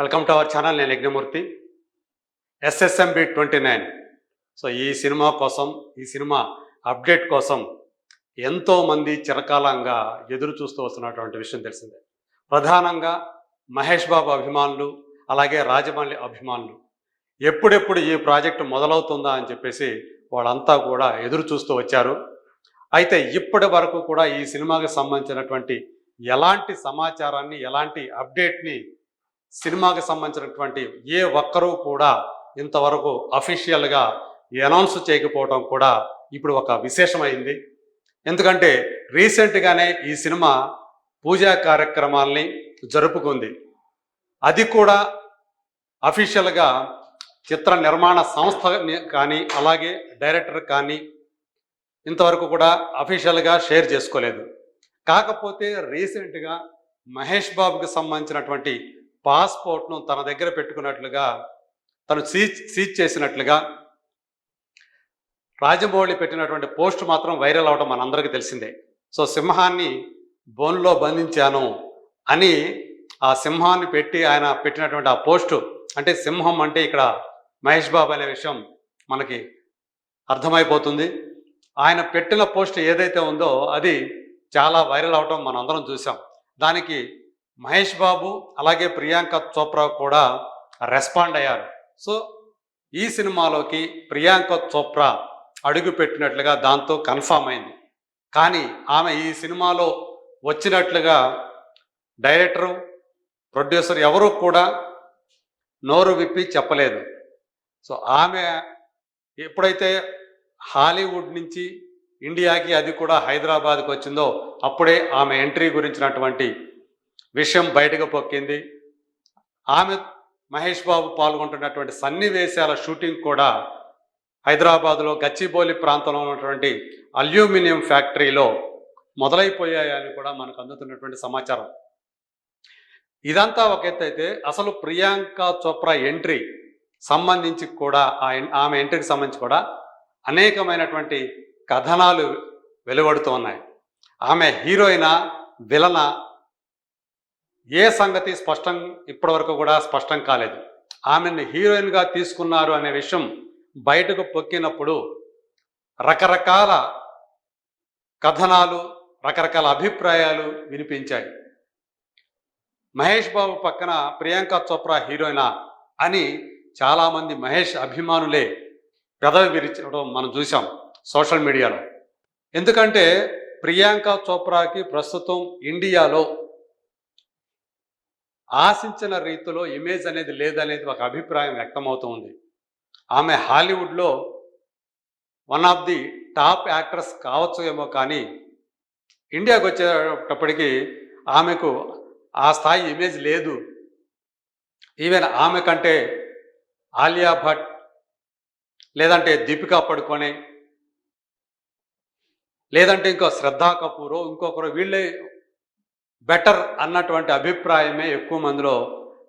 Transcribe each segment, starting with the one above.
Welcome to our channel నేను Yagnamurthy. SSMB twenty nine so ఈ cinema కోసం ఈ సినిమా అప్డేట్ కోసం ఎంతోమంది చిరకాలంగా ఎదురు చూస్తూ వస్తున్నటువంటి విషయం తెలిసిందే. ప్రధానంగా మహేష్ బాబు అభిమానులు అలాగే రాజమౌళి అభిమానులు. ఎప్పుడెప్పుడు ఈ ప్రాజెక్టు మొదలవుతుందా అని చెప్పేసి వాళ్ళంతా కూడా ఎదురు చూస్తూ వచ్చారు. అయితే ఇప్పటి వరకు కూడా ఈ సినిమాకి సంబంధించినటువంటి ఎలాంటి సమాచారాన్ని ఎలాంటి అప్డేట్ని సినిమాకి సంబంధించినటువంటి ఏ ఒక్కరూ కూడా ఇంతవరకు అఫీషియల్గా అనౌన్స్ చేయకపోవడం కూడా ఇప్పుడు ఒక విశేషమైంది. ఎందుకంటే రీసెంట్గానే ఈ సినిమా పూజా కార్యక్రమాల్ని జరుపుకుంది. అది కూడా అఫీషియల్గా చిత్ర నిర్మాణ సంస్థ కానీ అలాగే డైరెక్టర్ కానీ ఇంతవరకు కూడా అఫీషియల్గా షేర్ చేసుకోలేదు. కాకపోతే రీసెంట్గా మహేష్ బాబుకి సంబంధించినటువంటి పాస్పోర్ట్ను తన దగ్గర పెట్టుకున్నట్లుగా తను సీజ్ సీజ్ చేసినట్లుగా రాజమౌళి పెట్టినటువంటి పోస్ట్ మాత్రం వైరల్ అవడం మనందరికీ తెలిసిందే. సో సింహాన్ని బోన్లో బంధించాను అని ఆ సింహాన్ని పెట్టి ఆయన పెట్టినటువంటి ఆ పోస్టు అంటే సింహం అంటే ఇక్కడ మహేష్ బాబు అనే విషయం మనకి అర్థమైపోతుంది. ఆయన పెట్టిన పోస్ట్ ఏదైతే ఉందో అది చాలా వైరల్ అవడం మనం అందరం చూసాం దానికి మహేష్ బాబు అలాగే ప్రియాంక చోప్రా కూడా రెస్పాండ్ అయ్యారు. సో ఈ సినిమాలోకి ప్రియాంక చోప్రా అడుగు పెట్టినట్లుగా దాంతో కన్ఫామ్ అయింది. కానీ ఆమె ఈ సినిమాలో వచ్చినట్లుగా డైరెక్టరు ప్రొడ్యూసర్ ఎవరూ కూడా నోరు విప్పి చెప్పలేదు. సో ఆమె ఎప్పుడైతే హాలీవుడ్ నుంచి ఇండియాకి అది కూడా హైదరాబాద్కి వచ్చిందో అప్పుడే ఆమె ఎంట్రీ గురించినటువంటి విషయం బయటకు పొక్కింది. ఆమె మహేష్ బాబు పాల్గొంటున్నటువంటి సన్నివేశాల షూటింగ్ కూడా హైదరాబాద్లో గచ్చిబౌలి ప్రాంతంలో ఉన్నటువంటి అల్యూమినియం ఫ్యాక్టరీలో మొదలైపోయాయని కూడా మనకు అందుతున్నటువంటి సమాచారం. ఇదంతా ఒక ఎత్తు అయితే అసలు ప్రియాంక చోప్రా ఎంట్రీ సంబంధించి కూడా ఆ ఆమె ఎంట్రీకి సంబంధించి కూడా అనేకమైనటువంటి కథనాలు వెలువడుతూ ఉన్నాయి. ఆమె హీరోయినా విలన ఏ సంగతి స్పష్టం ఇప్పటివరకు కూడా స్పష్టం కాలేదు. ఆమెను హీరోయిన్గా తీసుకున్నారు అనే విషయం బయటకు పొక్కినప్పుడు రకరకాల కథనాలు రకరకాల అభిప్రాయాలు వినిపించాయి. మహేష్ బాబు పక్కన ప్రియాంక చోప్రా హీరోయినా అని చాలామంది మహేష్ అభిమానులే పెదవి విరిచడం మనం చూసాం సోషల్ మీడియాలో. ఎందుకంటే ప్రియాంక చోప్రాకి ప్రస్తుతం ఇండియాలో ఆశించిన రీతిలో ఇమేజ్ అనేది లేదనేది ఒక అభిప్రాయం వ్యక్తమవుతుంది. ఆమె హాలీవుడ్లో one of the top actress కావచ్చు ఏమో కానీ ఇండియాకు వచ్చేటప్పటికి ఆమెకు ఆ స్థాయి ఇమేజ్ లేదు. ఈవెన్ ఆమె కంటే ఆలియా భట్ లేదంటే దీపికా పడుకొనే లేదంటే ఇంకో శ్రద్ధా కపూరో ఇంకొకరు వీళ్ళే బెటర్ అన్నటువంటి అభిప్రాయమే ఎక్కువ మందిలో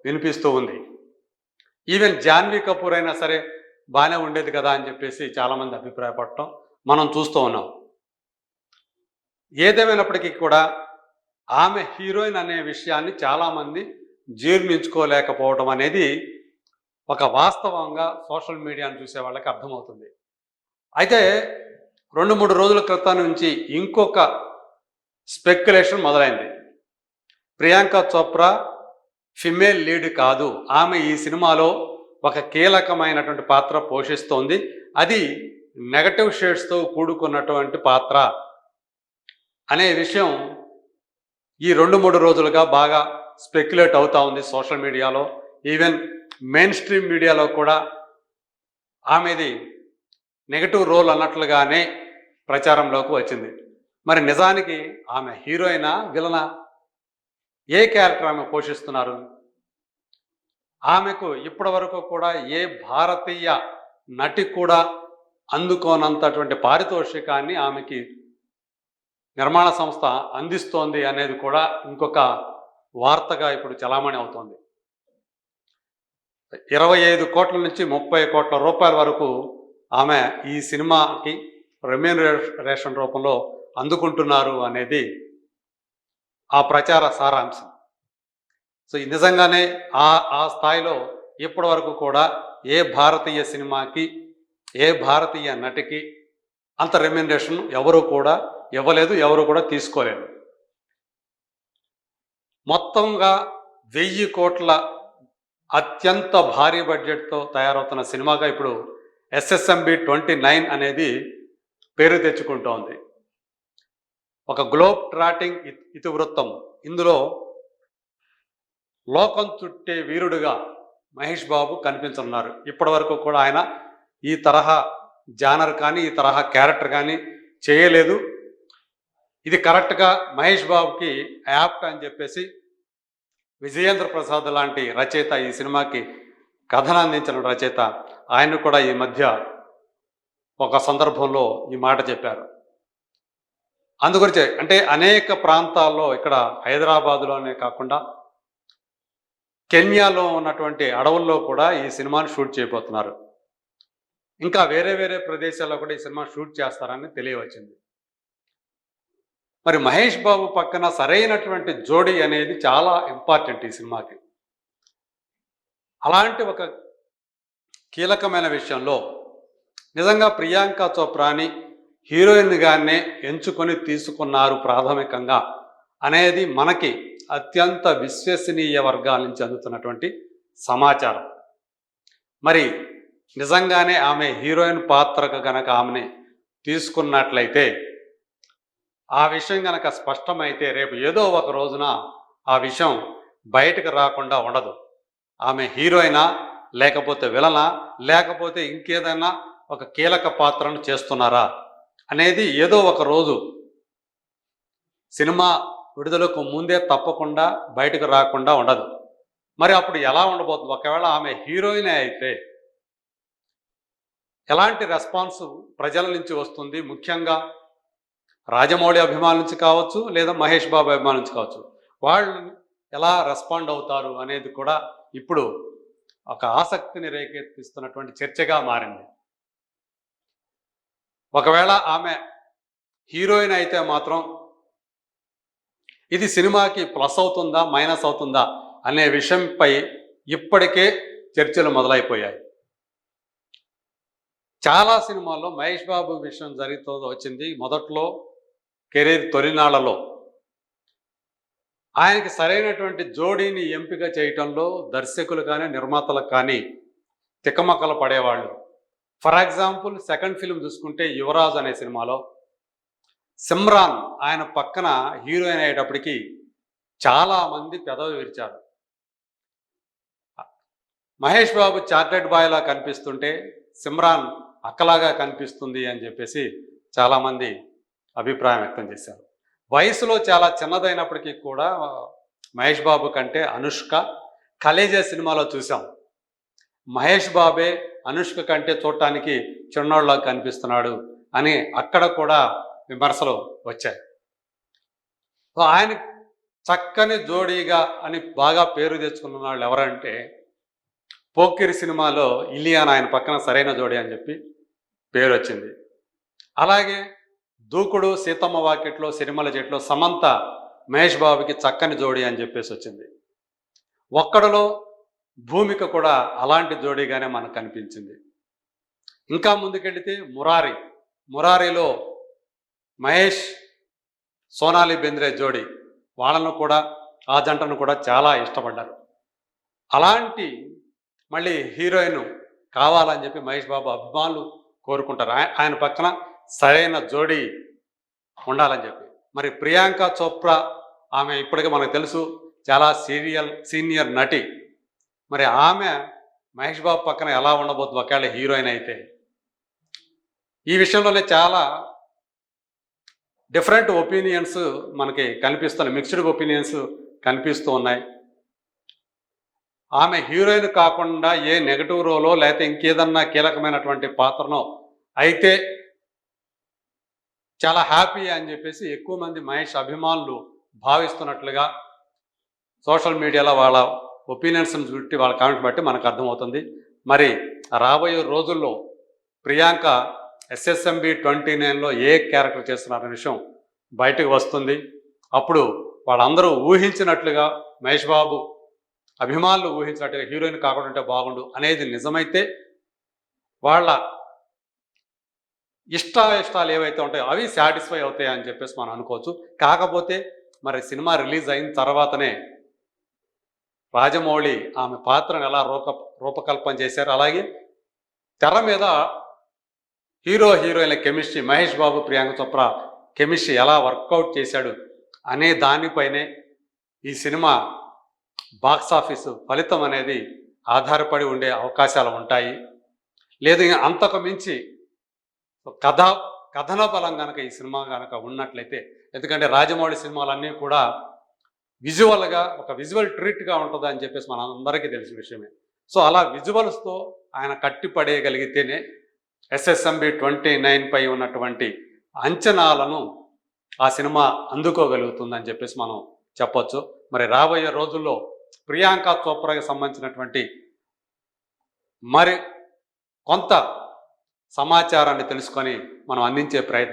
వినిపిస్తూ ఉంది. ఈవెన్ జాన్వీ కపూర్ అయినా సరే బాగానే ఉండేది కదా అని చెప్పేసి చాలామంది అభిప్రాయపడటం మనం చూస్తూ ఉన్నాం. ఏదేమైనప్పటికీ కూడా ఆమె హీరోయిన్ అనే విషయాన్ని చాలామంది జీర్ణించుకోలేకపోవడం అనేది ఒక వాస్తవంగా సోషల్ మీడియాను చూసే వాళ్ళకి అర్థమవుతుంది. అయితే రెండు మూడు రోజుల క్రితం నుంచి ఇంకొక స్పెక్యులేషన్ మొదలైంది. ప్రియాంక చోప్రా ఫిమేల్ లీడ్ కాదు. ఆమె ఈ సినిమాలో ఒక కీలకమైనటువంటి పాత్ర పోషిస్తోంది. అది నెగటివ్ షేడ్స్తో కూడుకున్నటువంటి పాత్ర అనే విషయం ఈ రెండు మూడు రోజులుగా బాగా స్పెక్యులేట్ అవుతూ ఉంది సోషల్ మీడియాలో ఈవెన్ మెయిన్ స్ట్రీమ్ మీడియాలో కూడా ఆమెది నెగటివ్ రోల్ అన్నట్లుగానే ప్రచారంలోకి వచ్చింది. మరి నిజానికి ఆమె హీరోయినా విలనా ఏ క్యారెక్టర్ ఆమె పోషిస్తున్నారు? ఆమెకు ఇప్పటి వరకు కూడా ఏ భారతీయ నటి కూడా అందుకోనంతటువంటి పారితోషికాన్ని ఆమెకి నిర్మాణ సంస్థ అందిస్తోంది అనేది కూడా ఇంకొక వార్తగా ఇప్పుడు చలామణి అవుతోంది. ఇరవై ఐదు కోట్ల నుంచి ముప్పై కోట్ల రూపాయల వరకు ఆమె ఈ సినిమాకి రెమ్యూనరేషన్ రూపంలో అందుకుంటున్నారు అనేది ఆ ప్రచార సారాంశం. సో నిజంగానే ఆ ఆ స్థాయిలో ఇప్పటి వరకు కూడా ఏ భారతీయ సినిమాకి ఏ భారతీయ నటికి అంత రెమ్యునరేషన్ ఎవరు కూడా ఇవ్వలేదు ఎవరు కూడా తీసుకోలేదు. మొత్తంగా వెయ్యి కోట్ల అత్యంత భారీ బడ్జెట్తో తయారవుతున్న సినిమాగా ఇప్పుడు ఎస్ఎస్ఎంబి ట్వంటీ నైన్ అనేది పేరు తెచ్చుకుంటోంది. ఒక గ్లోబ్ ట్రాటింగ్ ఇతివృత్తం. ఇందులో లోకం చుట్టే వీరుడుగా మహేష్ బాబు కనిపించనున్నారు. ఇప్పటి వరకు కూడా ఆయన ఈ తరహా జానర్ కానీ ఈ తరహా క్యారెక్టర్ కానీ చేయలేదు. ఇది కరెక్ట్గా మహేష్ బాబుకి యాప్ట్ అని చెప్పేసి విజయేంద్ర ప్రసాద్ లాంటి రచయిత ఈ సినిమాకి కథను అందించిన రచయిత ఆయన కూడా ఈ మధ్య ఒక సందర్భంలో ఈ మాట చెప్పారు. అందుగురించి అంటే అనేక ప్రాంతాల్లో ఇక్కడ హైదరాబాదులోనే కాకుండా కెన్యాలో ఉన్నటువంటి అడవుల్లో కూడా ఈ సినిమాని షూట్ చేయబోతున్నారు. ఇంకా వేరే వేరే ప్రదేశాల్లో కూడా ఈ సినిమా షూట్ చేస్తారని తెలియవచ్చింది. మరి మహేష్ బాబు పక్కన సరైనటువంటి జోడీ అనేది చాలా ఇంపార్టెంట్ ఈ సినిమాకి. అలాంటి ఒక కీలకమైన విషయంలో నిజంగా ప్రియాంక చోప్రాని హీరోయిన్గానే ఎంచుకొని తీసుకున్నారు ప్రాథమికంగా అనేది మనకి అత్యంత విశ్వసనీయ వర్గాల నుంచి అందుతున్నటువంటి సమాచారం. మరి నిజంగానే ఆమె హీరోయిన్ పాత్రకు గనక ఆమెని తీసుకున్నట్లయితే ఆ విషయం గనక స్పష్టమైతే రేపు ఏదో ఒక రోజున ఆ విషయం బయటకు రాకుండా ఉండదు. ఆమె హీరోయినా లేకపోతే విలనా లేకపోతే ఇంకేదైనా ఒక కీలక పాత్రను చేస్తున్నారా? అనేది ఏదో ఒక రోజు సినిమా విడుదలకు ముందే తప్పకుండా బయటకు రాకుండా ఉండదు. మరి అప్పుడు ఎలా ఉండబోతుంది? ఒకవేళ ఆమె హీరోయినే అయితే ఎలాంటి రెస్పాన్స్ ప్రజల నుంచి వస్తుంది? ముఖ్యంగా రాజమౌళి అభిమానుల నుంచి కావచ్చు లేదా మహేష్ బాబు అభిమానుల నుంచి కావచ్చు. వాళ్ళు ఎలా రెస్పాండ్ అవుతారు అనేది కూడా ఇప్పుడు ఒక ఆసక్తిని రేకెత్తిస్తున్నటువంటి చర్చగా మారింది. ఒకవేళ ఆమె హీరోయిన్ అయితే మాత్రం ఇది సినిమాకి ప్లస్ అవుతుందా మైనస్ అవుతుందా అనే విషయంపై ఇప్పటికే చర్చలు మొదలైపోయాయి. చాలా సినిమాల్లో మహేష్ బాబు విషయం జరుగుతూ వచ్చింది. మొదట్లో కెరీర్ తొలినాళ్ళలో ఆయనకి సరైనటువంటి జోడీని ఎంపిక చేయటంలో దర్శకులు కానీ నిర్మాతలు కానీ తిక్కమక్కలు పడేవాళ్ళు. ఫర్ ఎగ్జాంపుల్ సెకండ్ ఫిల్మ్ చూసుకుంటే యువరాజ్ అనే సినిమాలో సిమ్రాన్ ఆయన పక్కన హీరోయిన్ అయ్యేటప్పటికి చాలా మంది పెదవి విరిచారు. మహేష్ బాబు చార్టెడ్ బాయ్లా కనిపిస్తుంటే సిమ్రాన్ అక్కలాగా కనిపిస్తుంది అని చెప్పేసి చాలామంది అభిప్రాయం వ్యక్తం చేశారు. వయసులో చాలా చిన్నదైనప్పటికీ కూడా మహేష్ బాబు కంటే అనుష్క కలేజా సినిమాలో చూసాం మహేష్ బాబే అనుష్క కంటే చూడటానికి చిన్నోళ్ళ కనిపిస్తున్నాడు అని అక్కడ కూడా విమర్శలు వచ్చాయి. ఆయన చక్కని జోడీగా అని బాగా పేరు తెచ్చుకున్న వాళ్ళు ఎవరంటే పోకిరి సినిమాలో ఇలియాన్ ఆయన పక్కన సరైన జోడి అని చెప్పి పేరు వచ్చింది. అలాగే దూకుడు సీతమ్మ వాకిట్లో సిరిమల చెట్లో సమంత మహేష్ బాబుకి చక్కని జోడి అని చెప్పేసి వచ్చింది. ఒక్కడలో భూమిక కూడా అలాంటి జోడీగానే మనకు కనిపించింది. ఇంకా ముందుకెళితే మురారి. మురారిలో మహేష్ సోనాలి బెంద్రే జోడి. వాళ్ళను కూడా ఆ జంటను కూడా చాలా ఇష్టపడ్డారు. అలాంటి మళ్ళీ హీరోయిన్ కావాలని చెప్పి మహేష్ బాబు అభిమానులు కోరుకుంటారు. ఆయన పక్కన సరైన జోడీ ఉండాలని చెప్పి. మరి ప్రియాంక చోప్రా ఆమె ఇప్పటికే మనకు తెలుసు చాలా సీరియల్ సీనియర్ నటి. మరి ఆమె మహేష్ బాబు పక్కన ఎలా ఉండబోతుంది ఒకవేళ హీరోయిన్ అయితే. ఈ విషయంలోనే చాలా డిఫరెంట్ ఒపీనియన్స్ మనకి కనిపిస్తున్నాయి. మిక్స్డ్ ఒపీనియన్స్ కనిపిస్తూ ఉన్నాయి. ఆమె హీరోయిన్ కాకుండా ఏ నెగటివ్ రోలో లేకపోతే ఇంకేదన్నా కీలకమైనటువంటి పాత్రనో అయితే చాలా హ్యాపీ అని చెప్పేసి ఎక్కువ మంది మహేష్ అభిమానులు భావిస్తున్నట్లుగా సోషల్ మీడియాలో వాళ్ళ ఒపీనియన్స్ని చూట్టి వాళ్ళ కామెంట్ బట్టి మనకు అర్థమవుతుంది. మరి రాబోయే రోజుల్లో ప్రియాంక ఎస్ఎస్ఎంబి ట్వంటీ నైన్లో ఏ క్యారెక్టర్ చేస్తున్నారనే విషయం బయటకు వస్తుంది. అప్పుడు వాళ్ళందరూ ఊహించినట్లుగా మహేష్ బాబు అభిమానులు ఊహించినట్టుగా హీరోయిన్ కాకుండా ఉంటే బాగుండు అనేది నిజమైతే వాళ్ళ ఇష్ట ఇష్టాలు ఏవైతే ఉంటాయో అవి సాటిస్ఫై అవుతాయి అని చెప్పేసి మనం అనుకోవచ్చు. కాకపోతే మరి సినిమా రిలీజ్ అయిన తర్వాతనే రాజమౌళి ఆమె పాత్రను ఎలా రూప రూపకల్పన చేశారు? అలాగే తెర మీద hero heroine chemistry Mahesh Babu Priyanka Chopra chemistry ఎలా వర్కౌట్ చేశాడు అనే దానిపైనే ఈ సినిమా బాక్స్ ఆఫీసు ఫలితం అనేది ఆధారపడి ఉండే అవకాశాలు ఉంటాయి. లేదు అంతకు మించి కథ కథన బలం కనుక ఈ సినిమా కనుక ఉన్నట్లయితే ఎందుకంటే రాజమౌళి సినిమాలన్నీ కూడా విజువల్గా ఒక విజువల్ ట్రీట్గా ఉంటుంది అని చెప్పేసి మన అందరికీ తెలిసిన విషయమే. సో అలా విజువల్స్తో ఆయన కట్టిపడేయగలిగితేనే ఎస్ఎస్ఎంబి ట్వంటీ నైన్ పై ఉన్నటువంటి అంచనాలను ఆ సినిమా అందుకోగలుగుతుందని చెప్పేసి మనం చెప్పొచ్చు. మరి రాబోయే రోజుల్లో ప్రియాంక చోప్రాకి సంబంధించినటువంటి మరి కొంత సమాచారాన్ని తెలుసుకొని మనం అందించే ప్రయత్నం